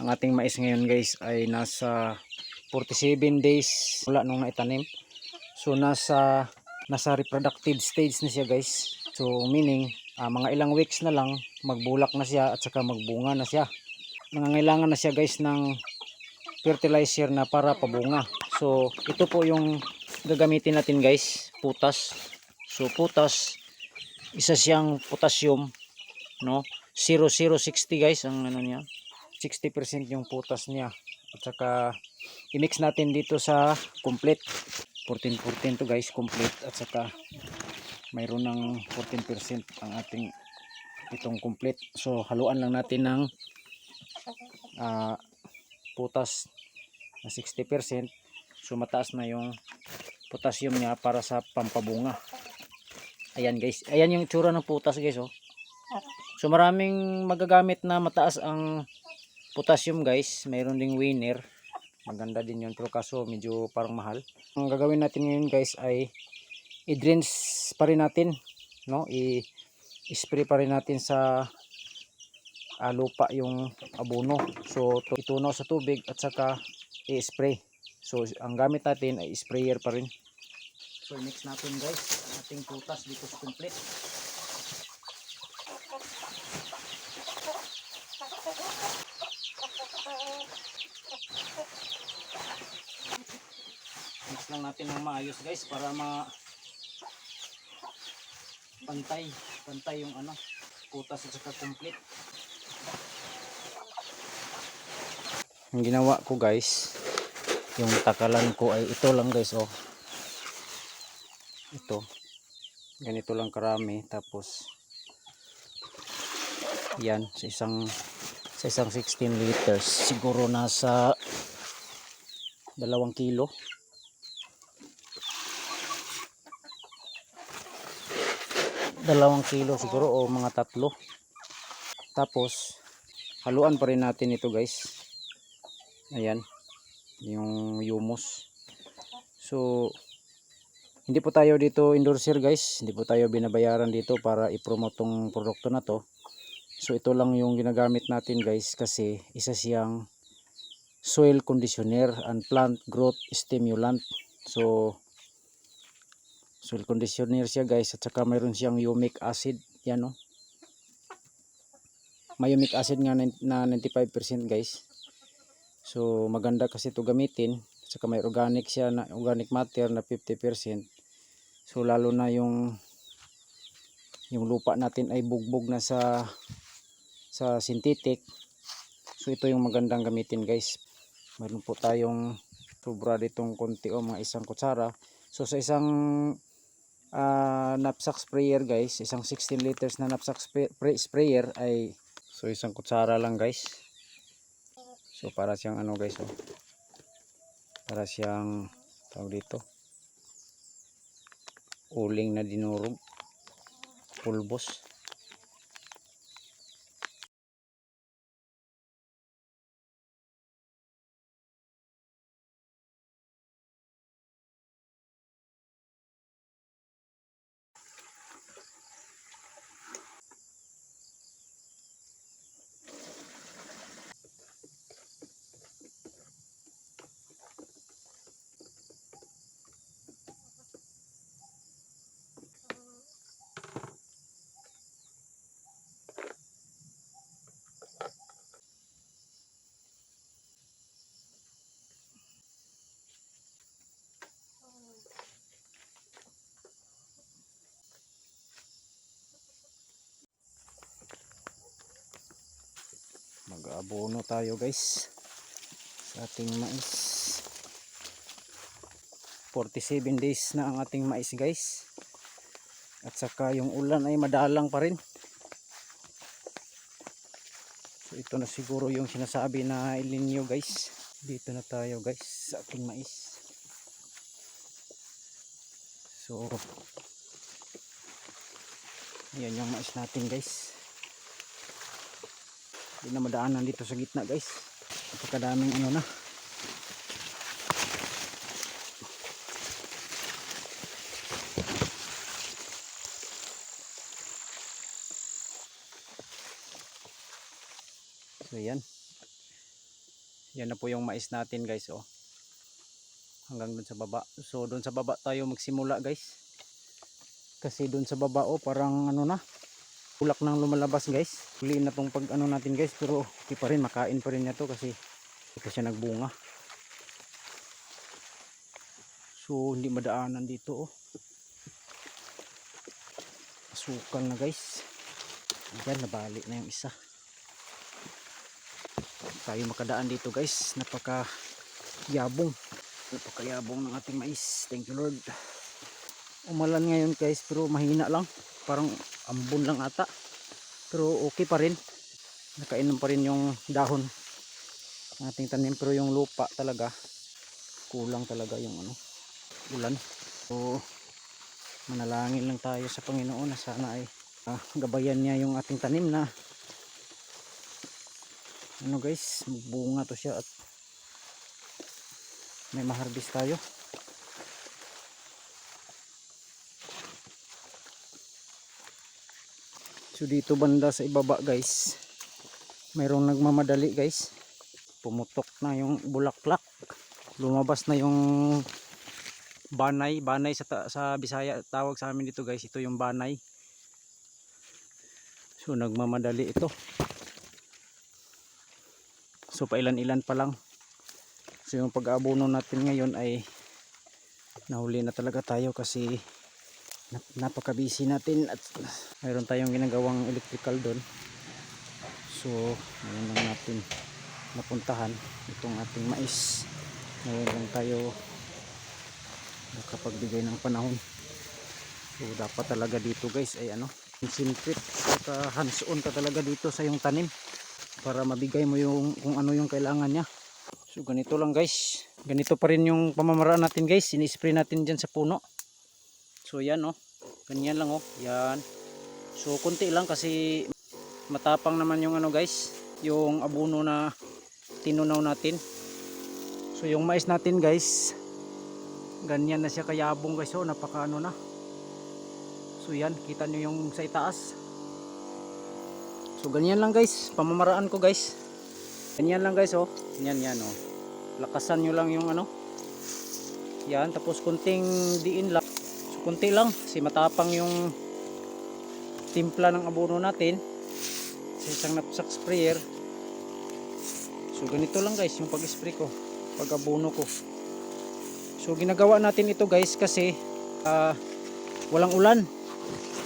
Ang ating mais ngayon guys ay nasa 47 days mula nung naitanim. So nasa nasa reproductive stage na siya guys. So meaning ah, mga ilang weeks na lang magbulak na siya at saka magbunga na siya. Nangangailangan na siya guys ng fertilizer na para pabunga. So ito po yung gagamitin natin guys, putas. So putas isa siyang potassium no 0060 guys ang ano niya 60% yung putas niya. At saka i-mix natin dito sa complete. 14% to guys complete. At saka mayroon ng 14% ang ating itong complete. So haluan lang natin ng ah, putas na 60% so mataas na yung potassium niya para sa pampabunga. Ayan guys. Ayan yung tsura ng putas guys oh. So maraming magagamit na mataas ang potassium guys. Mayroon ding winner. Maganda din yun pero kaso medyo parang mahal. Ang gagawin natin ngayon guys ay i-drinks pa rin natin no? I spray pa rin natin sa ah, lupa yung abono. So to, itunaw sa tubig at saka i-spray. So ang gamit natin ay sprayer pa rin. So mix natin guys ating putas dito sa complete lang natin ng maayos guys para ma pantay pantay yung ano putas at saka complete. Ang ginawa ko guys yung takalan ko ay ito lang guys oh. Ito. Ganito lang karami tapos yan sa isang sa isang 16 liters siguro nasa dalawang kilo dalawang kilo siguro o mga tatlo. Tapos haluan pa rin natin ito guys. Ayan yung humus. So hindi po tayo dito endorser guys. Hindi po tayo binabayaran dito para i-promote tong produkto na to. So ito lang yung ginagamit natin guys kasi isa siyang soil conditioner and plant growth stimulant. So soil conditioner siya guys at saka mayroon siyang humic acid yan no? May humic acid nga na 95% guys. So maganda kasi ito gamitin. At saka may organic siya na organic matter na 50% so lalo na yung yung lupa natin ay bugbog na sa sa synthetic. So ito yung magandang gamitin guys. Mayroon po tayong sobra ditong konti o mga isang kutsara. So sa isang ah, knapsack sprayer guys. Isang 16 liters na knapsack spray- spray- sprayer ay so isang kutsara lang guys. So para siyang ano guys oh. para siyang tawag dito uling na dinurog. Pulbos mag-abono tayo guys. Sa ating mais. 47 days na ang ating mais guys. At saka yung ulan ay madalang pa rin. So ito na siguro yung sinasabi na El Nino guys. Dito na tayo guys sa ating mais. So yan yung mais natin guys hindi na madaanan dito sa gitna guys napakadaming ano na so yan Yan na po yung mais natin guys oh. Hanggang dun sa baba. So dun sa baba tayo magsimula guys. Kasi dun sa baba oh parang ano na. Ulak nang lumalabas guys. Huliin na tong pag ano natin guys. Pero okay pa rin makain pa rin niya to kasi ito siya nagbunga. So hindi madaanan dito oh. Asukal na guys. Ayan nabali na yung isa. Tayo makadaan dito guys. Napaka yabong. Napakayabong ng ating mais. Thank you Lord. Umalan ngayon guys pero mahina lang. Parang ambon lang ata. Pero okay pa rin. Nakainom pa rin yung dahon ng ating tanim pero yung lupa talaga kulang talaga yung ano ulan. So manalangin lang tayo sa Panginoon na sana ay ah, gabayan niya yung ating tanim na ano guys bunga to siya at may maharbis tayo so dito banda sa ibaba guys. Mayroong nagmamadali guys. Pumutok na yung bulaklak. Lumabas na yung banay. Banay sa, sa Bisaya tawag sa amin dito guys. Ito yung banay. So nagmamadali ito. So pailan ilan pa lang. So yung pag-abono natin ngayon ay nahuli na talaga tayo kasi nap- napaka-busy natin at mayroon tayong ginagawang electrical doon. So ngayon lang natin napuntahan itong ating mais. Ngayon lang tayo nakapagbigay ng panahon. So dapat talaga dito guys ay ano concentrate saka hands on ka talaga dito sa yung tanim para mabigay mo yung kung ano yung kailangan niya. So ganito lang guys. Ganito pa rin yung pamamaraan natin guys. Sinispray natin dyan sa puno so yan oh. Ganyan lang oh. Yan. So konti lang kasi matapang naman yung ano guys yung abono na tinunaw natin. So yung mais natin guys ganyan na siya kayabong guys oh. Napaka ano na. So yan. Kita nyo yung sa itaas. So ganyan lang guys. Pamamaraan ko guys. Ganyan lang guys oh. Yan yan oh. Lakasan nyo lang yung ano. Yan. Tapos kunting diin lang kunti lang si matapang yung timpla ng abono natin sa isang napsak sprayer so ganito lang guys yung pag spray ko pag abono ko So ginagawa natin ito guys kasi ah, walang ulan.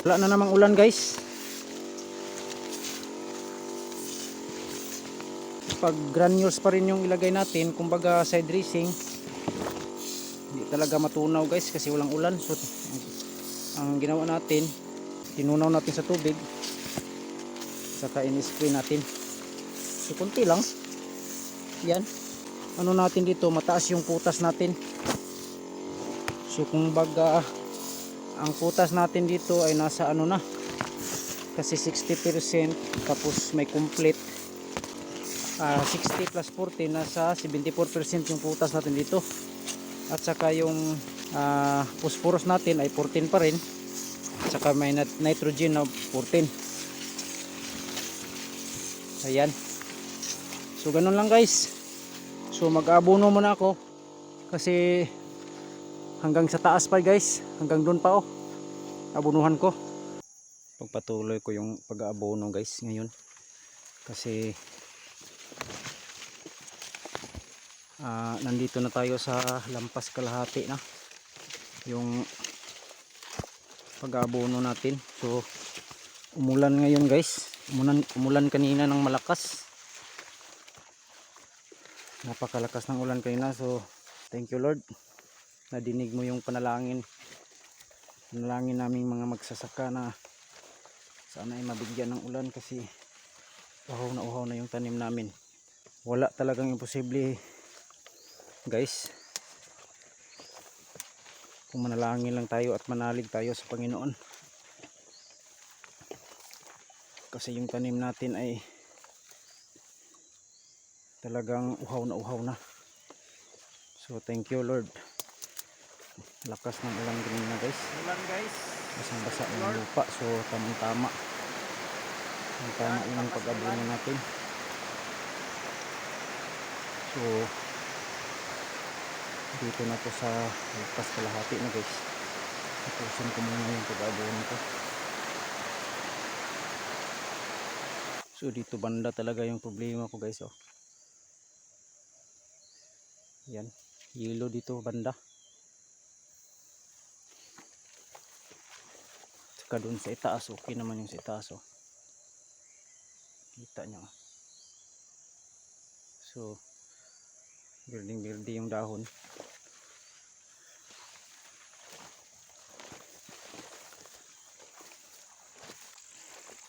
Wala na namang ulan guys. Pag granules pa rin yung ilagay natin, kumbaga side dressing, talaga matunaw guys kasi walang ulan. So ang ginawa natin, tinunaw natin sa tubig, saka in-spray natin. So kunti lang. Yan. Ano natin dito, mataas yung putas natin. So kung baga ang putas natin dito ay nasa ano na kasi 60% tapos may complete ah 60 plus 40 nasa 74% yung putas natin dito at saka yung ah, phosphorus natin ay 14 pa rin. At saka may nit- nitrogen na 14 ayan. So ganun lang guys. So mag-abono muna ako. Kasi hanggang sa taas pa guys. Hanggang doon pa oh. Abunuhan ko. Pagpatuloy ko yung pag-aabono guys ngayon. Kasi ah, nandito na tayo sa lampas kalahati na. Yung pag-aabono natin. So umulan ngayon guys. Umulan, umulan kanina ng malakas. Napakalakas ng ulan kanina. So thank you Lord nadinig mo yung panalangin. Panalangin naming mga magsasaka na sana ay mabigyan ng ulan kasi uhaw na uhaw na yung tanim namin. Wala talagang imposible guys. Kung manalangin lang tayo at manalig tayo sa Panginoon. Kasi yung tanim natin ay talagang uhaw na uhaw na. So thank you Lord. Lakas ng ulan kanina guys. Ulan guys. basang basa ng lupa. So tamang tama ang tama yung pag-abono natin. So, dito na to sa ligtas kalahati na guys. Tapusin ko muna yung pag-abono ko. So, dito banda talaga yung problema ko guys. Oh. Yan. Yellow dito banda. Saka doon sa itaas. Okay naman yung sa itaas. Oh. Kita nyo. So, building building yung dahon.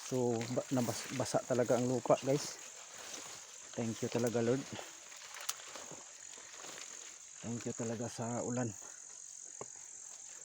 So, ba, nabas, basa talaga ang lupa, guys. Thank you talaga, Lord. Thank you talaga sa ulan.